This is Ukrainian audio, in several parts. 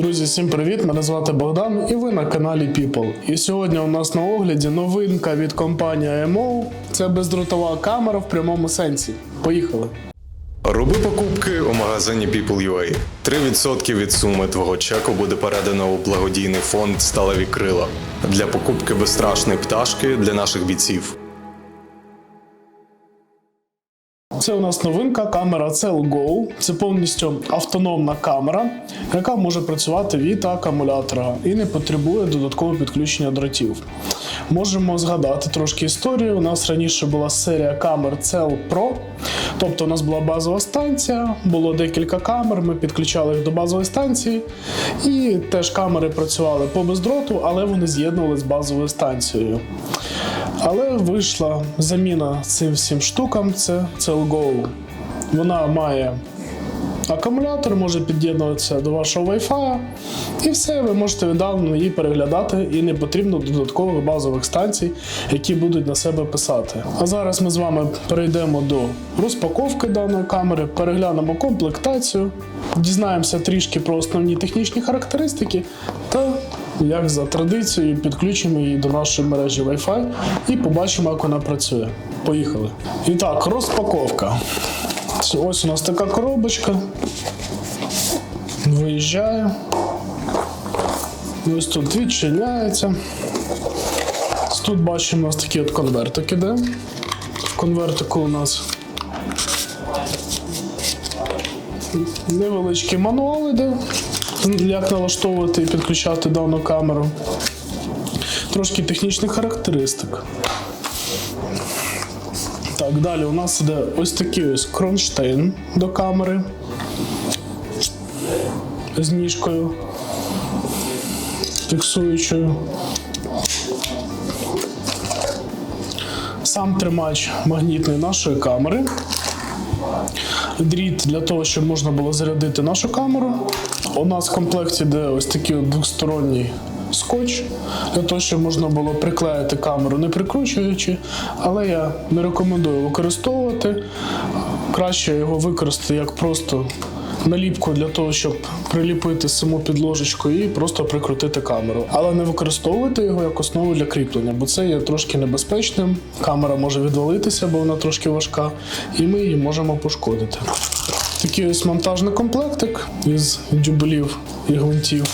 Друзі, всім привіт! Мене звати Богдан і ви на каналі People. І сьогодні у нас на огляді новинка від компанії AMO. Це бездротова камера в прямому сенсі. Поїхали! Роби покупки у магазині People.ua. 3% від суми твого чеку буде передано у благодійний фонд Сталеві крила для покупки безстрашної пташки для наших бійців. Це у нас новинка камера Cell Go. Це повністю автономна камера, яка може працювати від акумулятора і не потребує додаткового підключення дротів. Можемо згадати трошки історію. У нас раніше була серія камер Cell Pro. Тобто у нас була базова станція, було декілька камер, ми підключали їх до базової станції. І теж камери працювали по бездроту, але вони з'єднувалися з базовою станцією. Але вийшла заміна цим всім штукам. Це CellGo. Вона має акумулятор, може під'єднуватися до вашого Wi-Fi. І все, ви можете віддалено її переглядати, і не потрібно додаткових базових станцій, які будуть на себе писати. А зараз ми з вами перейдемо до розпаковки даної камери, переглянемо комплектацію, дізнаємося трішки про основні технічні характеристики та як за традицією підключимо її до нашої мережі Wi-Fi і побачимо, як вона працює. Поїхали. І так, розпаковка. Ось у нас така коробочка. Виїжджає. Ось тут відчиняється. Тут бачимо, у нас такий от конвертик іде. В конвертику у нас невеличкий мануал іде, як налаштовувати і підключати дану камеру. Трошки технічних характеристик. Так, далі у нас іде ось такий ось кронштейн до камери з ніжкою фіксуючою. Сам тримач магнітний нашої камери. Дріт для того, щоб можна було зарядити нашу камеру. У нас в комплекті йде ось такий двосторонній скотч, для того, щоб можна було приклеїти камеру, не прикручуючи, але я не рекомендую використовувати. Краще його використати як просто наліпку для того, щоб приліпити саму підложечку і просто прикрутити камеру. Але не використовуйте його як основу для кріплення, бо це є трошки небезпечним. Камера може відвалитися, бо вона трошки важка, і ми її можемо пошкодити. Такий ось монтажний комплектик із дюбелів і гвинтів.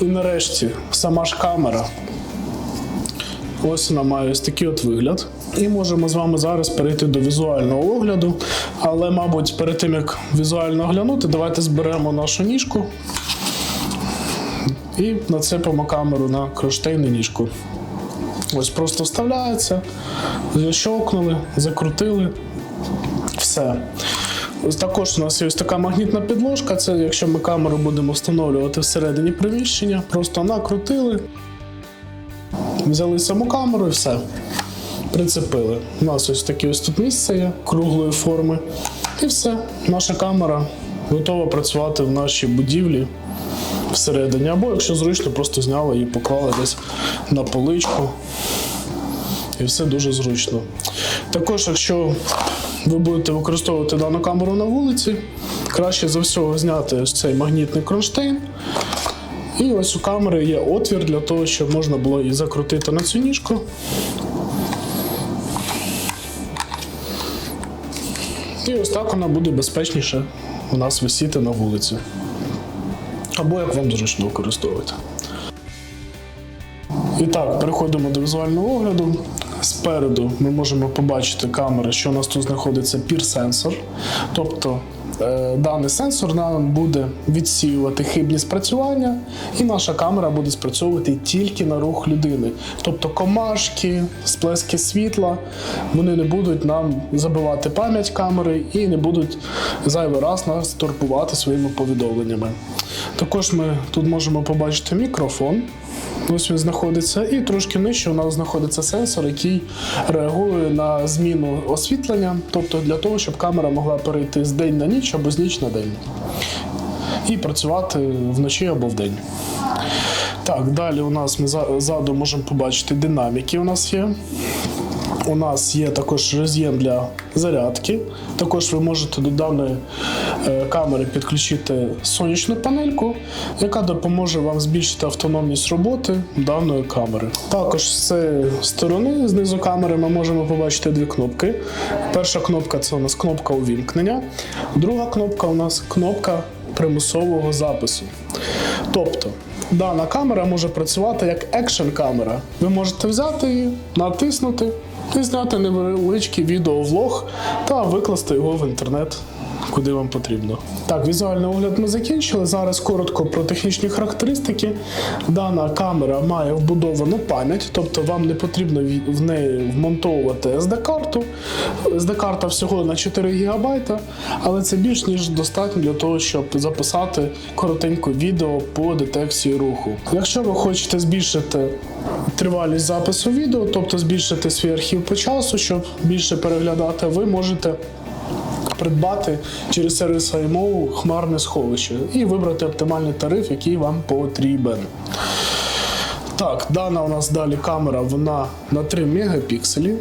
І нарешті сама ж камера. Ось вона має ось такий от вигляд. І можемо з вами зараз перейти до візуального огляду. Але, мабуть, перед тим як візуально оглянути, давайте зберемо нашу ніжку і нацепимо камеру на кронштейн ніжку. Ось просто вставляється, защовкнули, закрутили. Все. Також у нас є ось така магнітна підложка. Це якщо ми камеру будемо встановлювати всередині приміщення, просто накрутили, взяли саму камеру і все. Прицепили. У нас ось таке ось тут місце є круглої форми. І все. Наша камера готова працювати в нашій будівлі всередині. Або, якщо зручно, просто зняли і поклали десь на поличку. І все дуже зручно. Також, якщо ви будете використовувати дану камеру на вулиці, краще за всього зняти ось цей магнітний кронштейн. І ось у камери є отвір для того, щоб можна було її закрутити на цю ніжку. І ось так вона буде безпечніше у нас висіти на вулиці. Або як вам зручно використовувати. І так, переходимо до візуального огляду. Спереду ми можемо побачити камери, що у нас тут знаходиться пір-сенсор. Тобто е, даний сенсор нам буде відсіювати хибні спрацювання, і наша камера буде спрацьовувати тільки на рух людини. Тобто комашки, сплески світла, вони не будуть нам забивати пам'ять камери і не будуть зайвий раз нас турбувати своїми повідомленнями. Також ми тут можемо побачити мікрофон. Ось він знаходиться, і трошки нижче у нас знаходиться сенсор, який реагує на зміну освітлення, тобто для того, щоб камера могла перейти з день на ніч або з ніч на день. І працювати вночі або вдень. Так, далі у нас ми за- ззаду можемо побачити динаміки. У нас є. У нас є також роз'єм для зарядки. Також ви можете до даної е, камери підключити сонячну панельку, яка допоможе вам збільшити автономність роботи даної камери. Також з цієї сторони, знизу камери, ми можемо побачити дві кнопки. Перша кнопка це у нас кнопка увімкнення, друга кнопка у нас кнопка примусового запису. Тобто, дана камера може працювати як екшн камера. Ви можете взяти її, натиснути і зняти невеличкий відеовлог та викласти його в інтернет. Куди вам потрібно. Так, візуальний огляд ми закінчили. Зараз коротко про технічні характеристики. Дана камера має вбудовану пам'ять, тобто вам не потрібно в неї вмонтовувати SD-карту. SD-карта всього на 4 ГБ, але це більш ніж достатньо для того, щоб записати коротеньке відео по детекції руху. Якщо ви хочете збільшити тривалість запису відео, тобто збільшити свій архів по часу, щоб більше переглядати, ви можете придбати через сервіс iMove хмарне сховище і вибрати оптимальний тариф, який вам потрібен. Так, дана у нас далі камера, вона на 3 мегапікселі.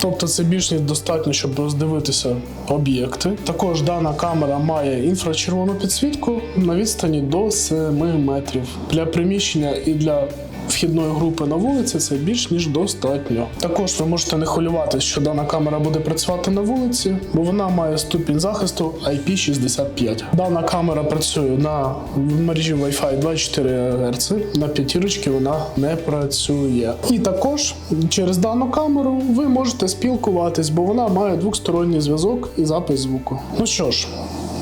Тобто це більш ніж достатньо, щоб роздивитися об'єкти. Також дана камера має інфрачервону підсвітку на відстані до 7 метрів. Для приміщення і для вхідної групи на вулиці це більш ніж достатньо. Також ви можете не хвилюватися, що дана камера буде працювати на вулиці, бо вона має ступінь захисту IP65. Дана камера працює на мережі Wi-Fi 24 Гц, на п'ятірочки вона не працює. І також через дану камеру ви можете спілкуватись, бо вона має двосторонній зв'язок і запис звуку. Ну що ж,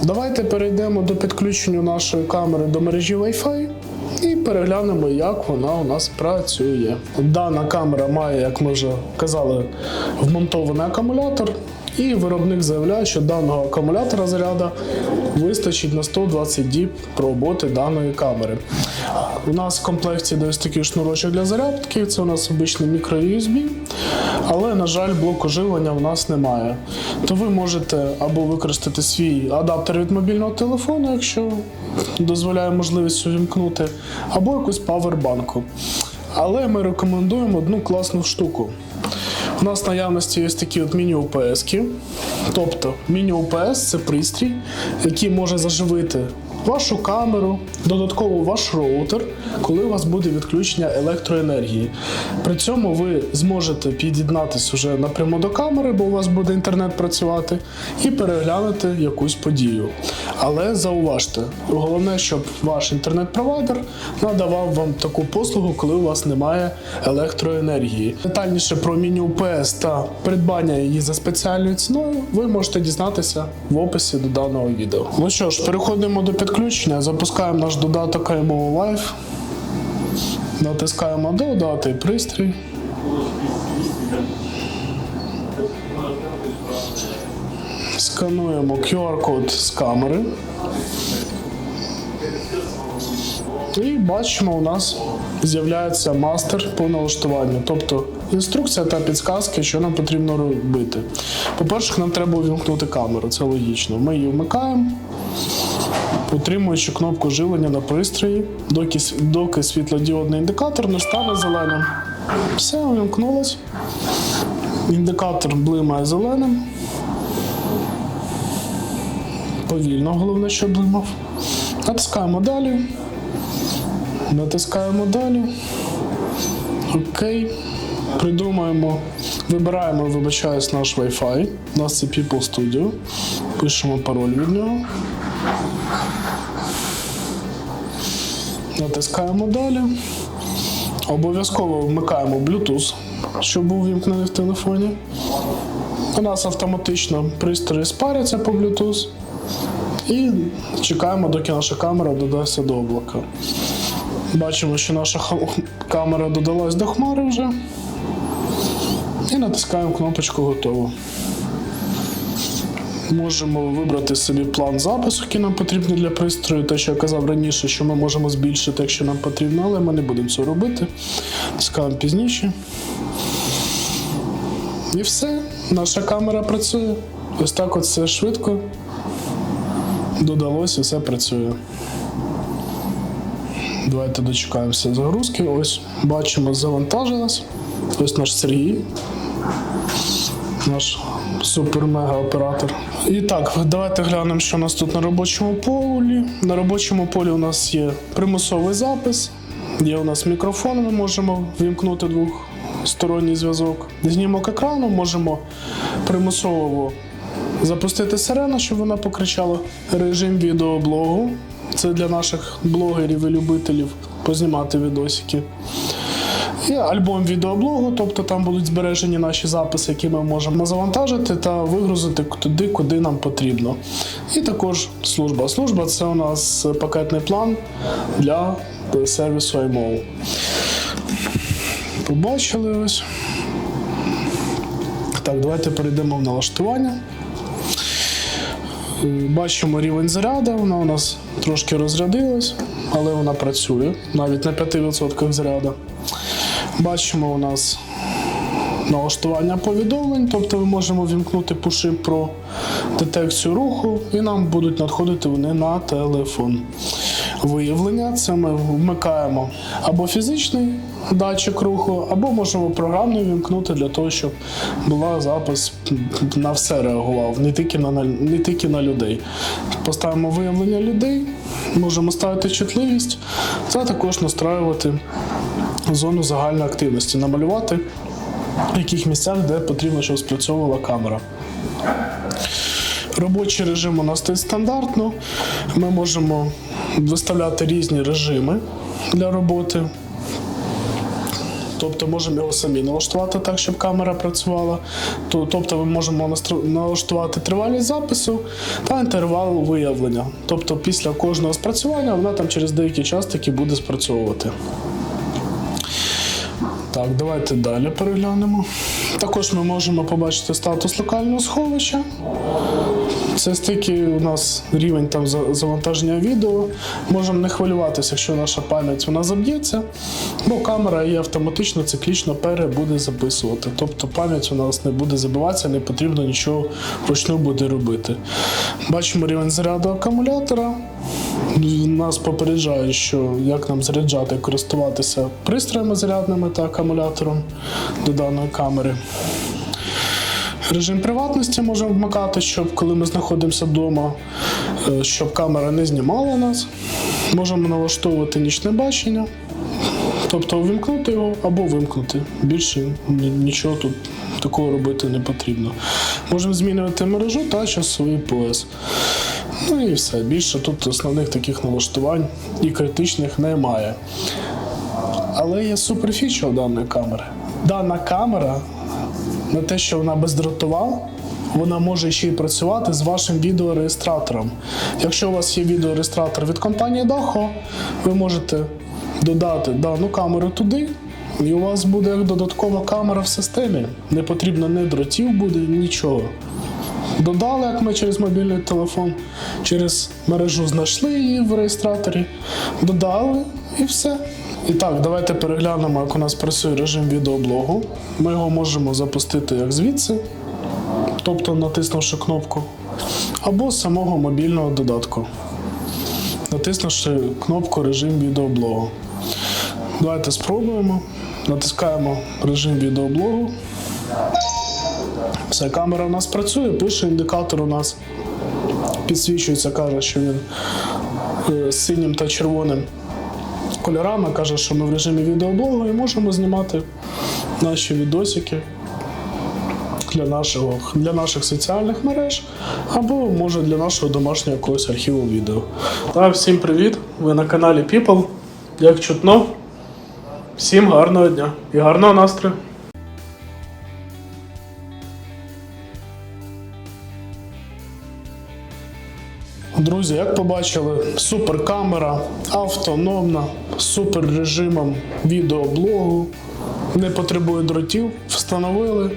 давайте перейдемо до підключення нашої камери до мережі Wi-Fi. І переглянемо, як вона у нас працює. Дана камера має, як ми вже казали, вмонтований акумулятор, і виробник заявляє, що даного акумулятора заряду вистачить на 120 діб роботи даної камери. У нас в комплекті десь такий шнурочок для зарядки, це у нас обичний мікро-USB, але, на жаль, блоку живлення в нас немає. То ви можете або використати свій адаптер від мобільного телефону, якщо дозволяє можливість увімкнути, або якусь павербанку. Але ми рекомендуємо одну класну штуку. У нас наявності є такі от міні-ОПС-ки. Тобто міні-ОПС це пристрій, який може заживити вашу камеру, додатково ваш роутер, коли у вас буде відключення електроенергії. При цьому ви зможете під'єднатися вже напряму до камери, бо у вас буде інтернет працювати, і переглянути якусь подію. Але зауважте, головне, щоб ваш інтернет-провайдер надавав вам таку послугу, коли у вас немає електроенергії. Детальніше про міні-УПС та придбання її за спеціальною ціною ви можете дізнатися в описі до даного відео. Ну що ж, переходимо до підключення, запускаємо наш додаток IMO Live. Натискаємо додати пристрій. Скануємо QR-код з камери. І бачимо, у нас з'являється мастер по налаштуванню, тобто інструкція та підсказки, що нам потрібно робити. По-перше, нам треба увімкнути камеру, це логічно. Ми її вмикаємо, утримуючи кнопку живлення на пристрої, доки, доки світлодіодний індикатор не стане зеленим. Все, увімкнулось. Індикатор блимає зеленим. Повільно, головне, щоб блимав. Натискаємо далі. Натискаємо далі. Окей. Придумаємо, вибираємо, вибачаюсь, наш Wi-Fi. У нас це People Studio. Пишемо пароль від нього. Натискаємо далі. Обов'язково вмикаємо Bluetooth, щоб був вімкнений в телефоні. У нас автоматично пристрої спаряться по Bluetooth. І чекаємо, доки наша камера додасться до облака. Бачимо, що наша камера додалась до хмари вже. І натискаємо кнопочку Готово. Можемо вибрати собі план запису, який нам потрібний для пристрою. Те, що я казав раніше, що ми можемо збільшити, якщо нам потрібно, але ми не будемо цього робити. Натискаємо пізніше. І все, наша камера працює. Ось так от все швидко. Додалось і все працює. Давайте дочекаємося загрузки. Ось бачимо, завантажилась. Ось наш Сергій. наш супер-мега-оператор. І так, давайте глянемо, що у нас тут на робочому полі. На робочому полі у нас є примусовий запис, є у нас мікрофон, ми можемо вімкнути двохсторонній зв'язок. Знімок екрану можемо примусово запустити сирену, щоб вона покричала. Режим відеоблогу. Це для наших блогерів і любителів познімати відосики. Є альбом відеоблогу, тобто там будуть збережені наші записи, які ми можемо завантажити та вигрузити туди, куди нам потрібно. І також служба. Служба це у нас пакетний план для сервісу iMov. Побачили ось. Так, давайте перейдемо в налаштування. Е, Бачимо рівень заряду, вона у нас трошки розрядилась, але вона працює навіть на 5% заряду. Бачимо у нас налаштування повідомлень, тобто ми можемо вімкнути пуши про детекцію руху, і нам будуть надходити вони на телефон. Виявлення це ми вмикаємо або фізичний датчик руху, або можемо програмно вімкнути для того, щоб була запис на все реагував, не тільки на, не тільки на людей. Поставимо виявлення людей, можемо ставити чутливість, та також настраювати зону загальної активності, намалювати в яких місцях, де потрібно, щоб спрацьовувала камера. Робочий режим у нас стоїть стандартно. Ми можемо виставляти різні режими для роботи. Тобто можемо його самі налаштувати так, щоб камера працювала. Тобто ми можемо налаштувати тривалість запису та інтервал виявлення. Тобто після кожного спрацювання вона там через деякий час таки буде спрацьовувати. Так, давайте далі переглянемо. Також ми можемо побачити статус локального сховища. Це стільки у нас рівень там завантаження відео. Можемо не хвилюватися, якщо наша пам'ять вона заб'ється, бо камера її автоматично циклічно пере буде записувати. Тобто пам'ять у нас не буде забиватися, не потрібно нічого вручну буде робити. Бачимо рівень заряду акумулятора. Нас попереджають, що як нам заряджати, користуватися пристроями зарядними та акумулятором до даної камери. Режим приватності можемо вмикати, щоб коли ми знаходимося вдома, е, щоб камера не знімала нас. Можемо налаштовувати нічне бачення, тобто увімкнути його або вимкнути. Більше нічого тут такого робити не потрібно. Можемо змінювати мережу та часовий пояс. Ну і все. Більше тут основних таких налаштувань і критичних немає. Але є суперфіча у даної камери. Дана камера на те, що вона бездротова, вона може ще й працювати з вашим відеореєстратором. Якщо у вас є відеореєстратор від компанії Daho, ви можете додати дану камеру туди, і у вас буде додаткова камера в системі. Не потрібно ні дротів буде, нічого. Додали, як ми через мобільний телефон, через мережу знайшли її в реєстраторі, додали і все. І так, давайте переглянемо, як у нас працює режим відеоблогу. Ми його можемо запустити як звідси, тобто натиснувши кнопку, або з самого мобільного додатку, натиснувши кнопку режим відеоблогу. Давайте спробуємо. Натискаємо режим відеоблогу. Все, камера у нас працює, пише індикатор у нас підсвічується, каже, що він е, синім та червоним кольорами, каже, що ми в режимі відеоблогу і можемо знімати наші відосики для, нашого, для наших соціальних мереж або може для нашого домашнього якогось архіву відео. Та, всім привіт! Ви на каналі People. Як чутно, всім гарного дня і гарного настрою! Друзі, як побачили, суперкамера, автономна, супер режимом відеоблогу, не потребує дротів, встановили.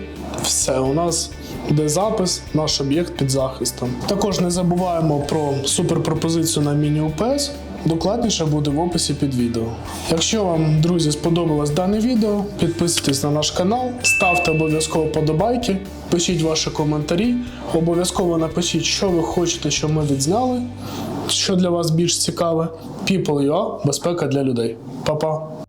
Все, у нас де запис, наш об'єкт під захистом. Також не забуваємо про суперпропозицію на міні-УПС. Докладніше буде в описі під відео. Якщо вам, друзі, сподобалось дане відео, підписуйтесь на наш канал, ставте обов'язково подобайки, пишіть ваші коментарі, обов'язково напишіть, що ви хочете, щоб ми відзняли, що для вас більш цікаве. People.ua – безпека для людей. Па-па!